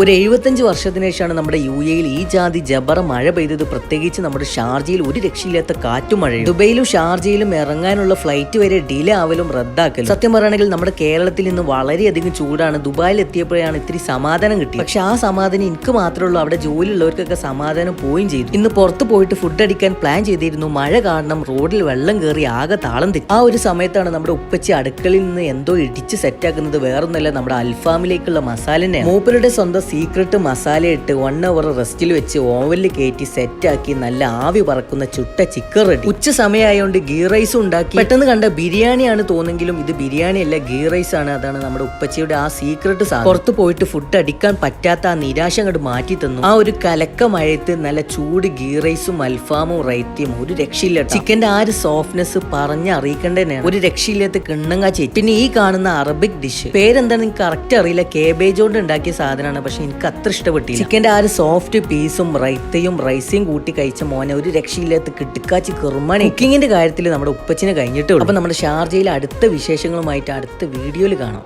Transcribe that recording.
ഒരു എഴുപത്തഞ്ച് വർഷത്തിന് ശേഷമാണ് നമ്മുടെ യു എയിൽ ഈ ജാതി ജബറ മഴ പെയ്തത്. പ്രത്യേകിച്ച് നമ്മുടെ ഷാർജയിൽ ഒരു രക്ഷയില്ലാത്ത കാറ്റും മഴയും. ദുബൈയിലും ഷാർജയിലും ഇറങ്ങാനുള്ള ഫ്ലൈറ്റ് വരെ ഡിലേ ആവലും റദ്ദാക്കലും. സത്യം പറയുകയാണെങ്കിൽ നമ്മുടെ കേരളത്തിൽ നിന്ന് വളരെയധികം ചൂടാണ്. ദുബായിൽ എത്തിയപ്പോഴാണ് ഇത്തിരി സമാധാനം കിട്ടി പക്ഷെ ആ സമാധാനം എനിക്ക് മാത്രമേ ഉള്ളൂ. അവിടെ ജോലിയുള്ളവർക്കൊക്കെ സമാധാനം പോവുകയും ചെയ്തു. ഇന്ന് പുറത്ത് പോയിട്ട് ഫുഡ് അടിക്കാൻ പ്ലാൻ ചെയ്തിരുന്നു. മഴ കാരണം റോഡിൽ വെള്ളം കയറി ആകെ താളം തെറ്റി. ആ ഒരു സമയത്താണ് നമ്മുടെ ഉപ്പച്ചി അടുക്കളയിൽ നിന്ന് എന്തോ ഇടിച്ച് സെറ്റാക്കുന്നത് വേറൊന്നല്ല നമ്മുടെ അൽഫാമിലേക്കുള്ള മസാലനെ മൂപ്പരുടെ സ്വന്തം സീക്രട്ട് മസാല ഇട്ട് വൺ അവർ റെസ്റ്റിൽ വെച്ച് ഓവനിൽ കയറ്റി സെറ്റാക്കി നല്ല ആവി പറക്കുന്ന ചുട്ട ചിക്കൻ റെഡി ഉച്ച സമയമായതുകൊണ്ട് ഗീ റൈസും ഉണ്ടാക്കി. പെട്ടെന്ന് കണ്ട ബിരിയാണിയാണ് തോന്നെങ്കിലും ഇത് ബിരിയാണി അല്ല ഗീ റൈസ് ആണ്. അതാണ് നമ്മുടെ ഉപ്പച്ചിയുടെ ആ സീക്രട്ട് സാധനം. പുറത്ത് പോയിട്ട് ഫുഡ് അടിക്കാൻ പറ്റാത്ത ആ നിരാശ അങ്ങോട്ട് മാറ്റി തന്നു. ആ ഒരു കലക്ക മഴയത്ത് നല്ല ചൂട് ഗീ റൈസും അൽഫാമും റൈറ്റിയും ഒരു രക്ഷയില്ല ചിക്കന്റെ ആ ഒരു സോഫ്റ്റ്നെസ് പറഞ്ഞ് അറിയിക്കേണ്ടതന്നെയാണ് ഒരു രക്ഷയില്ലാത്ത കിണ്ണങ്ങ ചേച്ചി. പിന്നെ ഈ കാണുന്ന അറബിക് ഡിഷ് പേരെന്താണെന്ന് കറക്റ്റ് അറിയില്ല. കേബേജ് കൊണ്ട് ഉണ്ടാക്കിയ സാധനമാണ്. പക്ഷെ എനിക്ക് അത്ര ഇഷ്ടപ്പെട്ടില്ല. ചിക്കന്റെ ആ ഒരു സോഫ്റ്റ് പീസും റൈത്തയും റൈസയും കൂട്ടി കഴിച്ച മോനെ ഒരു രക്ഷയില്ലാത്ത കിട്ടിക്കാച്ചി കെറുമാണ്. കുക്കിങ്ങിന്റെ കാര്യത്തിൽ നമ്മുടെ ഉപ്പച്ചിനെ കഴിഞ്ഞിട്ടുള്ളൂ അപ്പൊ നമ്മുടെ ഷാർജയിലെ അടുത്ത വിശേഷങ്ങളുമായിട്ട് അടുത്ത വീഡിയോയിൽ കാണാം.